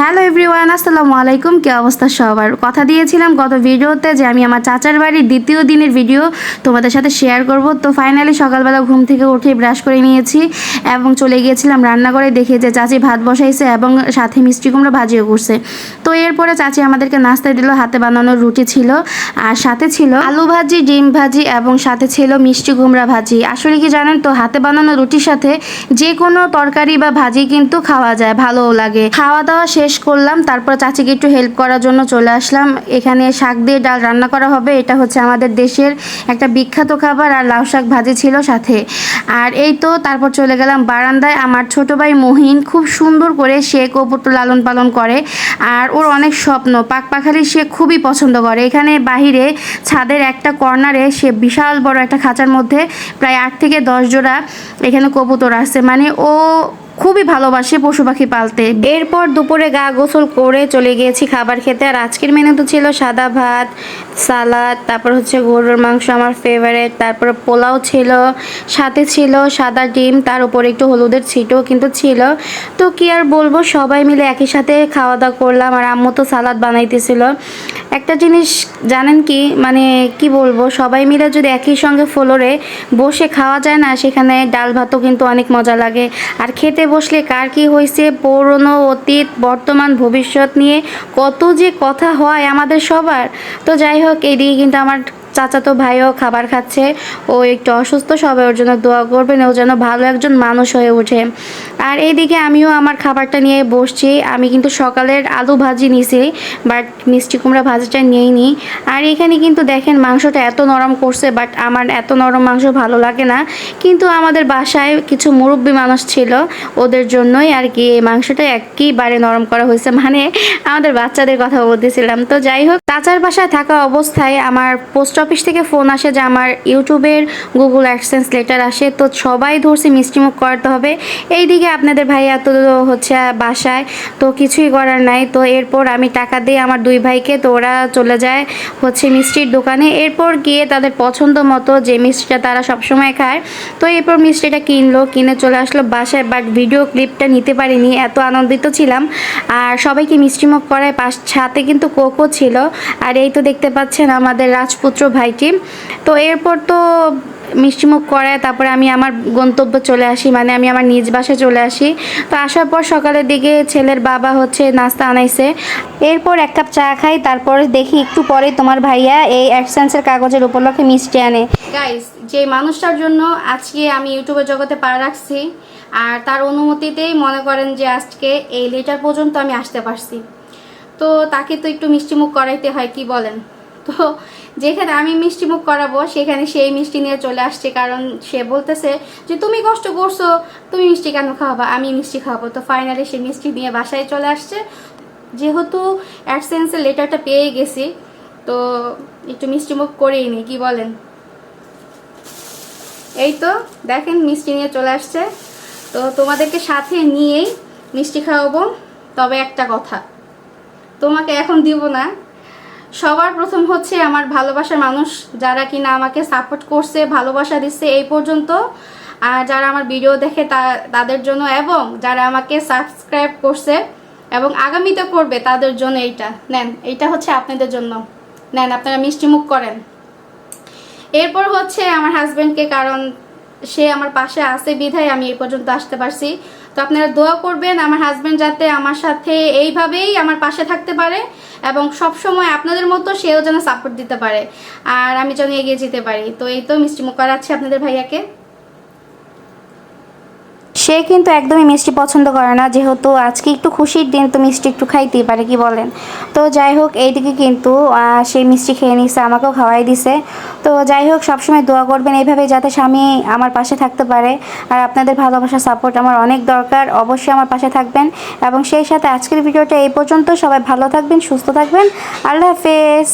Hello everyone, আসসালামু আলাইকুম। কি অবস্থা সবার? কথা দিয়েছিলাম গত ভিডিওতে যে আমি আমার চাচার বাড়ির দ্বিতীয় দিনের ভিডিও তোমাদের সাথে শেয়ার করব। তো ফাইনালি সকালবেলা ঘুম থেকে উঠে ব্রাশ করে নিয়েছি এবং চলে গিয়েছিলাম রান্নাঘরে দেখে যে চাচি ভাত বসাইছে এবং সাথে মিষ্টি কুমড়ো ভাজিও করছে। তো এরপরে চাচি আমাদেরকে নাস্তায় দিল, হাতে বানানো রুটি ছিল আর সাথে ছিল আলু ভাজি, ডিম ভাজি এবং সাথে ছিল মিষ্টি কুমড়া ভাজি। আসলে কি জানেন তো, হাতে বানানো রুটির সাথে যে কোনো তরকারি বা ভাজি কিন্তু খাওয়া যায়, ভালোও লাগে। খাওয়া দাওয়া শেষ করলাম। তারপর চাচিকে একটু হেল্প করার জন্য চলে আসলাম। এখানে শাক দিয়ে ডাল রান্না করা হবে। এটা হচ্ছে আমাদের দেশের একটা বিখ্যাত খাবার আর লাউ শাক ভাজি ছিল সাথে। আর এই তো তারপর চলে গেলাম বারান্দায়। আমার ছোট ভাই মহিন খুব সুন্দর করে সে কবুতর লালন পালন করে। আর ওর অনেক স্বপ্ন। পাক পাখালি সে খুবই পছন্দ করে। এখানে বাহিরে ছাদের একটা কর্নারে সে বিশাল বড় একটা খাঁচার মধ্যে প্রায় আট থেকে দশ জোড়া এখানে কবুতর আসছে। মানে ও খুবই ভালোবাসে পশু পাখি পালতে। এরপর দুপুরে গা গোসল করে চলে গিয়েছি খাবার খেতে। আর আজকের মেনু তো ছিল সাদা ভাত, সালাদ, তারপর হচ্ছে গরুর মাংস আমার ফেভারেট তারপর পোলাও ছিল, সাথে ছিল সাদা ডিম, তার উপরে একটু হলুদের ছিটও কিন্তু ছিল। তো কি আর বলব, সবাই মিলে একই সাথে খাওয়া দাওয়া করলাম। আর আম্মু তো সালাদ বানাইতেছিল। একটা জিনিস জানেন কি? মানে কি বলব? সবাই মিলে যদি একই সঙ্গে ফ্লোরে বসে খাওয়া যায় না, সেখানে ডাল ভাতও কিন্তু অনেক মজা লাগে। আর খেতে বসলে কার কি হয়েছে পুরনো অতীত, বর্তমান, ভবিষ্যৎ নিয়ে কত যে কথা হয় আমাদের সবার। তো যাই হোক এদিকে কিন্তু আমার চাচাতো ভাইও খাবার খাচ্ছে। ও একটু অসুস্থ, সবাই ওর জন্য দোয়া করবেন। ও যেন ভালো একজন মানুষ হয়ে ওঠে। আর এইদিকে আমিও আমার খাবারটা নিয়ে বসছি। আমি কিন্তু সকালের আলু ভাজি নিছি, বাট মিষ্টি কুমড়া ভাজিটা নিয়েই নিই আর এখানে কিন্তু দেখেন মাংসটা এত নরম করছে, বাট আমার এত নরম মাংস ভালো লাগে না। কিন্তু আমাদের বাসায় কিছু মুরব্বী মানুষ ছিল, ওদের জন্যই আর কি এই মাংসটা একেবারে নরম করা হয়েছে। মানে আমাদের বাচ্চাদের কথা বলতেছিলাম। তো যাই হোক, চাচার বাসায় থাকা অবস্থায় আমার পোস্ট অফিস থেকে ফোন আসে যে আমার ইউটিউবের গুগল অ্যাডসেন্স লেটার আসে, তো সবাই ধরছে মিষ্টিমুখ করতে হবে। এইদিকে আপনাদের ভাইয়া তো হচ্ছে বাসায়, তো কিছুই করার নাই। তো এরপর আমি টাকা দিয়ে আমার দুই ভাইকে, তো ওরা চলে যায় হচ্ছে মিষ্টির দোকানে। এরপর গিয়ে তাদের পছন্দ মতো যে মিষ্টিটা তারা সবসময় খায়, তো এরপর মিষ্টিটা কিনলো। কিনে চলে আসলো বাসায় বাট ভিডিও ক্লিপটা নিতে পারিনি, এত আনন্দিত ছিলাম। আর সবাইকে মিষ্টিমুখ করায়, পাশ ছাতে কিন্তু কোকো ছিল। আর এই তো দেখতে পাচ্ছেন আমাদের রাজপুত্র ভাইটি। তো এরপর তো মিষ্টিমুখ করায়, তারপরে আমি আমার গন্তব্য চলে আসি মানে আমি আমার নিজ বাসায় চলে আসি। তো আসার পর সকালের দিকে ছেলের বাবা হচ্ছে নাস্তা আনাইছে। এরপর এক কাপ চা খাই, তারপর দেখি একটু পরে তোমার ভাইয়া এই অ্যাডসেন্সের কাগজের উপলক্ষে মিষ্টি আনে। গাইস যে মানুষটার জন্য আজকে আমি ইউটিউবের জগতে পা রাখছি, আর তার অনুমতিতেই মনে করেন যে আজকে এই লেটার পর্যন্ত আমি আসতে পারছি। তো তাকে তো একটু মিষ্টিমুখ করাইতে হয়, কি বলেন? তো যেখানে আমি মিষ্টি মুখ করাবো, সেখানে সেই মিষ্টি নিয়ে চলে আসছে কারণ সে বলতেছে যে, তুমি কষ্ট করছ, তুমি মিষ্টি কেন খাওয়াবা? আমি মিষ্টি খাওয়াবো। তো ফাইনালি সে মিষ্টি নিয়ে বাসায় চলে আসছে। যেহেতু অ্যাডসেন্সের লেটারটা পেয়ে গেছি, তো একটু মিষ্টি মুখ করেই নি কি বলেন? এই তো দেখেন মিষ্টি নিয়ে চলে আসছে। তো তোমাদেরকে সাথে নিয়েই মিষ্টি খাওয়াবো। তবে একটা কথা, তোমাকে এখন দিব না। সবার প্রথম হচ্ছে আমার ভালোবাসার মানুষ যারা কিনা আমাকে সাপোর্ট করছে, ভালোবাসা দিচ্ছে এই পর্যন্ত। আর যারা আমার ভিডিও দেখে তা, তাদের জন্য এবং যারা আমাকে সাবস্ক্রাইব করছে এবং আগামীতে করবে তাদের জন্য এইটা। নেন, এইটা হচ্ছে আপনাদের জন্য। নেন, আপনারা মিষ্টিমুখ করেন। এরপর হচ্ছে আমার হাজব্যান্ডকে কারণ সে আমার পাশে আছে বিধায় আমি এই পর্যন্ত আসতে পারছি। তো আপনারা দোয়া করবেন আমার হাজব্যান্ড যাতে আমার সাথে এইভাবেই আমার পাশে থাকতে পারে এবং সব সময় আপনাদের মতো সেও যেন সাপোর্ট দিতে পারে আর আমি যেন এগিয়ে যেতে পারি। তো এই তো মিষ্টি মুখ আছে আপনাদের ভাইয়াকে। সে কিন্তু একদমই মিষ্টি পছন্দ করে না যেহেতু আজকে একটু খুশির দিন তো মিষ্টি একটু খাইতেই পারে কি বলেন? তো যাই হোক এইদিকে কিন্তু আহ, সে মিষ্টি খেয়ে নিছে আমাকেও খাওয়াই দিছে। তো যাই হোক, সবসময় দোয়া করবেন এইভাবে যাতে স্বামী আমার পাশে থাকতে পারে। আর আপনাদের ভালোবাসা সাপোর্ট আমার অনেক দরকার। অবশ্যই আমার পাশে থাকবেন। এবং সেই সাথে আজকের ভিডিওটা এই পর্যন্ত। সবাই ভালো থাকবেন, সুস্থ থাকবেন। আল্লাহ হাফেজ।